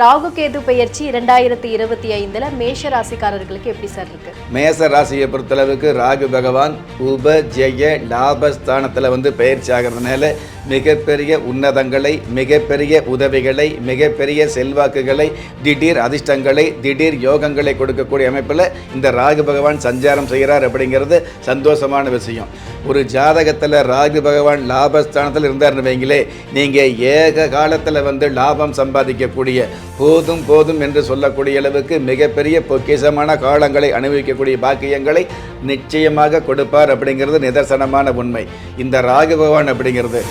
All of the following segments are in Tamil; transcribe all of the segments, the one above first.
ராகு கேது பெயர்ச்சி இரண்டாயிரத்தி இருபத்தி ஐந்துல மேஷ ராசிக்காரர்களுக்கு எப்படி சார் இருக்கு? மேச ராசியை பொறுத்தளவுக்கு ராகு பகவான் உப ஜெய லாபஸ்தானத்தில் வந்து பயிற்சி ஆகிறதுனால மிகப்பெரிய உன்னதங்களை மிகப்பெரிய உதவிகளை மிகப்பெரிய செல்வாக்குகளை திடீர் அதிர்ஷ்டங்களை திடீர் யோகங்களை கொடுக்கக்கூடிய அமைப்பில் இந்த ராகு பகவான் சஞ்சாரம் செய்கிறார் அப்படிங்கிறது சந்தோஷமான விஷயம். ஒரு ஜாதகத்தில் ராகு பகவான் லாபஸ்தானத்தில் இருந்தார்னு வைங்களே நீங்கள் ஏக காலத்தில் வந்து லாபம் சம்பாதிக்கக்கூடிய போதும் போதும் என்று சொல்லக்கூடிய அளவுக்கு மிகப்பெரிய பொக்கிஷமான காலங்களை அனுபவிக்கக்கூடிய பாக்கியங்களை நிச்சயமாக கொடுப்பார் அப்படிங்கிறது நிதர்சனமான உண்மை. இந்த ராகு பகவான் அப்படிங்கிறது.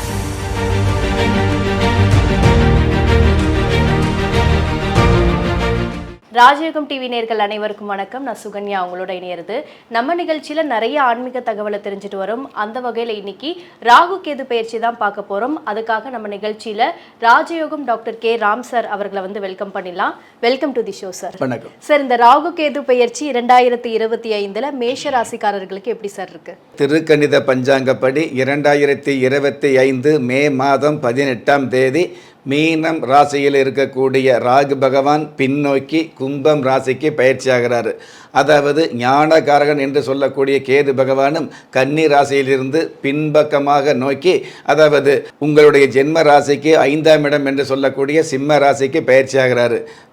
ராஜயோகம் டிவி நேர்கள் அனைவருக்கும் வணக்கம். நான் சுகன்யா அவங்களோட இணையிறது. நம்ம நிகழ்ச்சியில நிறைய ஆன்மீக தகவலை தெரிஞ்சுட்டு வரோம். அந்த வகையில இன்னைக்கு ராகு கேது பயிற்சி தான் பார்க்க போறோம். அதுக்காக நம்ம நிகழ்ச்சியில ராஜயோகம் டாக்டர் கே. ராம் சார் அவர்களை வந்து வெல்கம் பண்ணிடலாம். Welcome to the show sir. வணக்கம். சார் இந்த ராகு கேது பயிற்சி இரண்டாயிரத்தி இருபத்தி ஐந்துல மேஷ ராசிக்காரர்களுக்கு எப்படி சார் இருக்கு? திருக்கணித பஞ்சாங்கப்படி இரண்டாயிரத்தி இருபத்தி ஐந்து மே மாதம் பதினெட்டாம் தேதி மீனம் ராசியில் இருக்கக்கூடிய ராகு பகவான் பின்னோக்கி கும்பம் ராசிக்கு பயிற்சி அதாவது ஞானகாரகன் என்று சொல்லக்கூடிய கேது பகவானும் கன்னி ராசியிலிருந்து பின்பக்கமாக நோக்கி அதாவது உங்களுடைய ஜென்ம ராசிக்கு ஐந்தாம் இடம் என்று சொல்லக்கூடிய சிம்ம ராசிக்கு பயிற்சி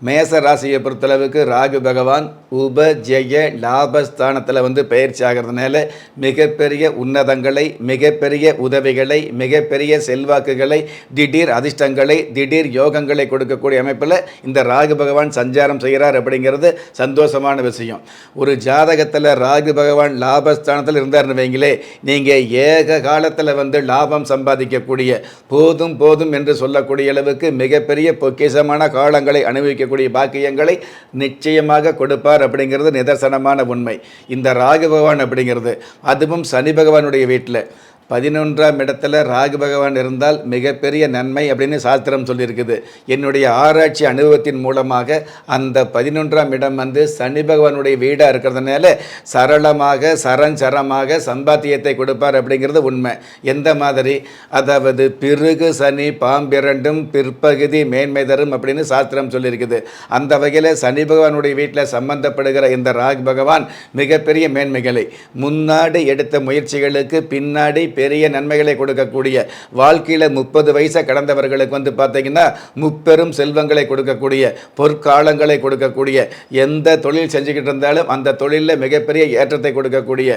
மேச ராசியை பொறுத்தளவுக்கு ராகு பகவான் உப ஜெய லாபஸ்தானத்தில் வந்து பயிற்சி ஆகிறதுனால மிகப்பெரிய உன்னதங்களை மிகப்பெரிய உதவிகளை மிகப்பெரிய செல்வாக்குகளை திடீர் அதிர்ஷ்டங்களை திடீர் யோகங்களை கொடுக்கக்கூடிய அமைப்பில் இந்த ராகு பகவான் சஞ்சாரம் செய்கிறார் அப்படிங்கிறது சந்தோஷமான விஷயம். ஒரு ஜாதகத்தில் ராகு பகவான் லாபஸ்தானத்தில் இருந்தார்னு வைங்களே நீங்கள் ஏக காலத்தில் வந்து லாபம் சம்பாதிக்கக்கூடிய போதும் போதும் என்று சொல்லக்கூடிய அளவுக்கு மிகப்பெரிய பொக்கிஷமான காலங்களை அனுபவிக்கக்கூடிய பாக்கியங்களை நிச்சயமாக கொடுப்பார் அப்படிங்கிறது நிதர்சனமான உண்மை. இந்த ராகு பகவான் அப்படிங்கிறது அதுவும் சனி பகவானுடைய வீட்டில். பதினொன்றாம் இடத்துல ராகு பகவான் இருந்தால் மிகப்பெரிய நன்மை அப்படின்னு சாஸ்திரம் சொல்லியிருக்குது. என்னுடைய ஆராய்ச்சி அனுபவத்தின் மூலமாக அந்த பதினொன்றாம் இடம் வந்து சனி பகவானுடைய வீடாக இருக்கிறதுனால சரளமாக சரஞ்சரமாக சம்பாத்தியத்தை கொடுப்பார் அப்படிங்கிறது உண்மை. எந்த மாதிரி? அதாவது பிறகு சனி பாம்பிரண்டும் பிற்பகுதி மேன்மை தரும் அப்படின்னு சாஸ்திரம் சொல்லியிருக்குது. அந்த வகையில் சனி பகவானுடைய வீட்டில் சம்பந்தப்படுகிற இந்த ராகு பகவான் மிகப்பெரிய மேன்மைகளை முன்னாடி எடுத்த முயற்சிகளுக்கு பின்னாடி பெரிய நன்மைகளை கொடுக்கக்கூடிய வாழ்க்கையில் முப்பது வயசை கடந்தவர்களுக்கு வந்து பார்த்தீங்கன்னா முப்பெரும் செல்வங்களை கொடுக்கக்கூடிய பொற்காலங்களை கொடுக்கக்கூடிய எந்த தொழில் செஞ்சுக்கிட்டு இருந்தாலும் அந்த தொழிலில் மிகப்பெரிய ஏற்றத்தை கொடுக்கக்கூடிய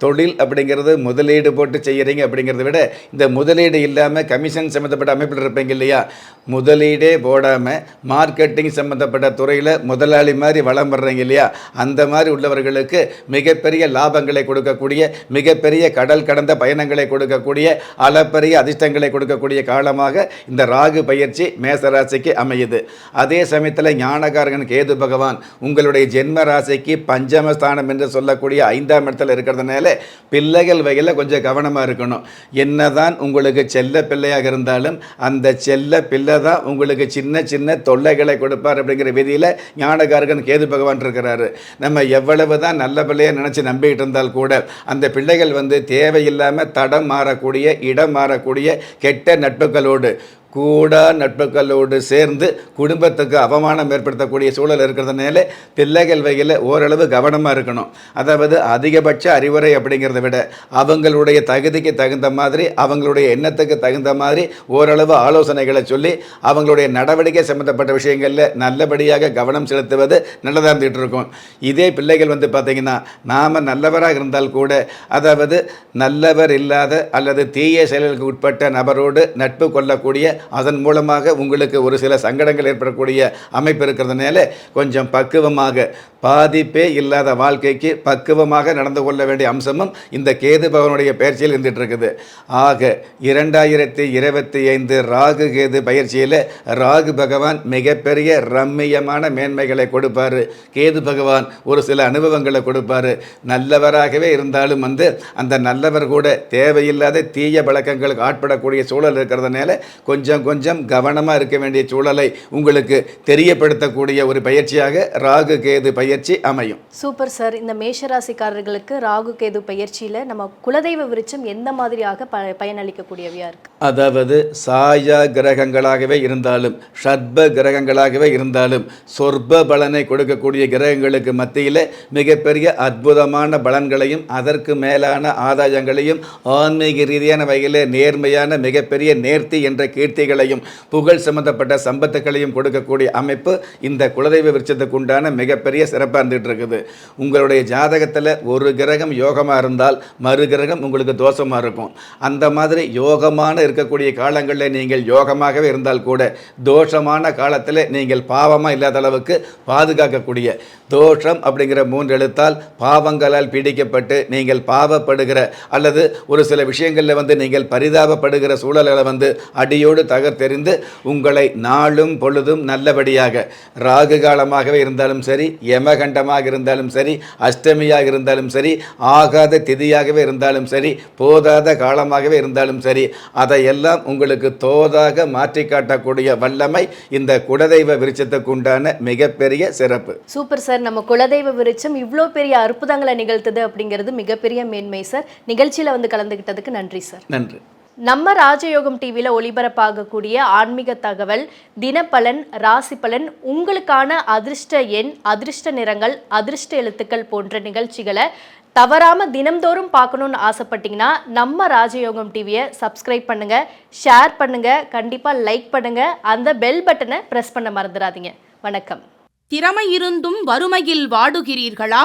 தொழில் அப்படிங்கிறது முதலீடு போட்டு செய்கிறீங்க அப்படிங்கிறத விட இந்த முதலீடு இல்லாமல் கமிஷன் சம்மந்தப்பட்ட அமைப்பில் இருப்பீங்க இல்லையா? முதலீடே போடாமல் மார்க்கெட்டிங் சம்மந்தப்பட்ட துறையில் முதலாளி மாதிரி வளம் வர்றீங்க இல்லையா? அந்த மாதிரி உள்ளவர்களுக்கு மிகப்பெரிய லாபங்களை கொடுக்கக்கூடிய மிகப்பெரிய கடல் கடந்த பயணங்களை கொடுக்கக்கூடிய அளப்பரிய அதிர்ஷ்டங்களை கொடுக்கக்கூடிய காலமாக இந்த ராகு பயிற்சி மேசராசிக்கு அமையுது. அதே சமயத்தில் ஞானகாரகன் கேது பகவான் உங்களுடைய ஜென்ம ராசிக்கு பஞ்சமஸ்தானம் என்று சொல்லக்கூடிய ஐந்தாம் இடத்துல இருக்கிறதுனால பிள்ளைகள் வகையில் கொஞ்சம் கவனமாக இருக்கணும். என்னதான் உங்களுக்கு செல்ல பிள்ளையாக இருந்தாலும் அந்த செல்ல பிள்ளை தான் உங்களுக்கு சின்ன சின்ன தொல்லைகளை கொடுப்பார் அப்படிங்கிற விதியில் ஞானகாரகன் கேது பகவான் இருக்கிறாரு. நம்ம எவ்வளவு தான் நல்ல பிள்ளையாக நினச்சி நம்பிக்கிட்டு இருந்தால் கூட அந்த பிள்ளைகள் வந்து தேவையில்லாமல் தடம் மாறக்கூடிய இடம் மாறக்கூடிய கெட்ட நட்புகளோடு கூட நட்புகளோடு சேர்ந்து குடும்பத்துக்கு அவமானம் ஏற்படுத்தக்கூடிய சூழல் இருக்கிறதுனால பிள்ளைகள் வகையில் ஓரளவு கவனமாக இருக்கணும். அதாவது அதிகபட்ச அறிவுரை அப்படிங்கிறத விட அவங்களுடைய தகுதிக்கு தகுந்த மாதிரி அவங்களுடைய எண்ணத்துக்கு தகுந்த மாதிரி ஓரளவு ஆலோசனைகளை சொல்லி அவங்களுடைய நடவடிக்கை சம்மந்தப்பட்ட விஷயங்களில் நல்லபடியாக கவனம் செலுத்துவது நல்லதாக இருந்துகிட்டு இருக்கும். இதே பிள்ளைகள் வந்து பார்த்திங்கன்னா நாம் நல்லவராக இருந்தால் கூட அதாவது நல்லவர் இல்லாத அல்லது தீய செயல்களுக்கு உட்பட்ட நபரோடு நட்பு கொள்ளக்கூடிய அதன் மூலமாக உங்களுக்கு ஒரு சில சங்கடங்கள் ஏற்படக்கூடிய அமைப்பு இருக்கிறதுனால கொஞ்சம் பக்குவமாக பாதிப்பே இல்லாத வாழ்க்கைக்கு பக்குவமாக நடந்து கொள்ள வேண்டிய அம்சமும் இந்த கேது பகவனுடைய பயிற்சியில் இருந்துட்டு இருக்குது ஆக இரண்டாயிரத்தி இருபத்தி ஐந்து ராகு கேது பயிற்சியில் ராகு பகவான் மிகப்பெரிய ரம்மியமான மேன்மைகளை கொடுப்பார். கேது பகவான் ஒரு சில அனுபவங்களை கொடுப்பாரு. நல்லவராகவே இருந்தாலும் வந்து அந்த நல்லவர் கூட தேவையில்லாத தீய பழக்கங்களுக்கு ஆட்படக்கூடிய சூழல் இருக்கிறதுனால கொஞ்சம் கொஞ்சம் கவனமாக இருக்க வேண்டிய சூழலை உங்களுக்கு தெரியப்படுத்தக்கூடிய ஒரு பயிற்சியாக ராகு கேது பயிற்சி பயிற்சி அமையும். Super sir. இந்த மேஷராசிக்காரர்களுக்கு ராகு கேது பயிற்சியில நம்ம குலதெய்வ விருட்சம் எந்த மாதிரியாக ப பயனளிக்கக்கூடியவையா இருக்கு? அதாவது சாயா கிரகங்களாகவே இருந்தாலும் ஷட்ப கிரகங்களாகவே இருந்தாலும் சொர்ப பலனை கொடுக்கக்கூடிய கிரகங்களுக்கு மத்தியில் மிகப்பெரிய அற்புதமான பலன்களையும் அதற்கு மேலான ஆதாயங்களையும் ஆன்மீக ரீதியான வகையில் நேர்மையான மிகப்பெரிய நேர்த்தி என்ற கீர்த்திகளையும் புகழ் சம்பந்தப்பட்ட சம்பத்துக்களையும் கொடுக்கக்கூடிய அமைப்பு இந்த குலதெய்வ விருட்சத்துக்கு உண்டான மிகப்பெரிய சிறப்பாக இருந்துகிட்டு இருக்குது. உங்களுடைய ஜாதகத்தில் ஒரு கிரகம் யோகமாக இருந்தால் மறு கிரகம் உங்களுக்கு தோஷமாக இருக்கும். அந்த மாதிரி யோகமான இருக்கக்கூடிய காலங்களில் நீங்கள் யோகமாகவே இருந்தால் கூட தோஷமான காலத்தில் நீங்கள் பாவமாக இல்லாத அளவுக்கு பாதுகாக்கக்கூடிய தோஷம் அப்படிங்கிற மூன்று எழுத்தால் பாவங்களால் பீடிக்கப்பட்டு நீங்கள் பாவப்படுகிற அல்லது ஒரு சில விஷயங்களில் வந்து நீங்கள் பரிதாபப்படுகிற சூழல்களை வந்து அடியோடு தகர்த்தெறிந்து உங்களை நாளும் பொழுதும் நல்லபடியாக ராகு காலமாகவே இருந்தாலும் சரி யமகண்டமாக இருந்தாலும் சரி அஷ்டமியாக இருந்தாலும் சரி ஆகாத திதியாகவே இருந்தாலும் சரி போதாத காலமாகவே இருந்தாலும் சரி அதையெல்லாம் உங்களுக்கு தோதாக மாற்றி காட்டக்கூடிய வல்லமை இந்த குலதெய்வ விருட்சத்துக்கு உண்டான மிகப்பெரிய சிறப்பு. Super sir. நம்ம குலதெய்வ விருட்சம் இவ்வளோ பெரிய அற்புதங்களை நிகழ்த்துது அப்படிங்கிறது மிகப்பெரிய மேன்மை சார். நிகழ்ச்சியில வந்து கலந்துக்கிட்டதுக்கு நன்றி சார். நன்றி. நம்ம ராஜயோகம் டிவியில் ஒளிபரப்பாகக்கூடிய ஆன்மீக தகவல் தினப்பலன் ராசி பலன் உங்களுக்கான அதிர்ஷ்ட எண் அதிர்ஷ்ட நிறங்கள் அதிர்ஷ்ட எழுத்துக்கள் போன்ற நிகழ்ச்சிகளை தவறாமல் தினம்தோறும் பார்க்கணும்னு ஆசைப்பட்டீங்கன்னா நம்ம ராஜயோகம் டிவியை சப்ஸ்கிரைப் பண்ணுங்கள் ஷேர் பண்ணுங்கள் கண்டிப்பாக லைக் பண்ணுங்கள் அந்த பெல் பட்டனை ப்ரெஸ் பண்ண மறந்துடாதீங்க. வணக்கம். திறமை இருந்தும் வறுமையில் வாடுகிறீர்களா?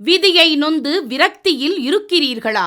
விதியை நொந்து விரக்தியில் இருக்கிறீர்களா?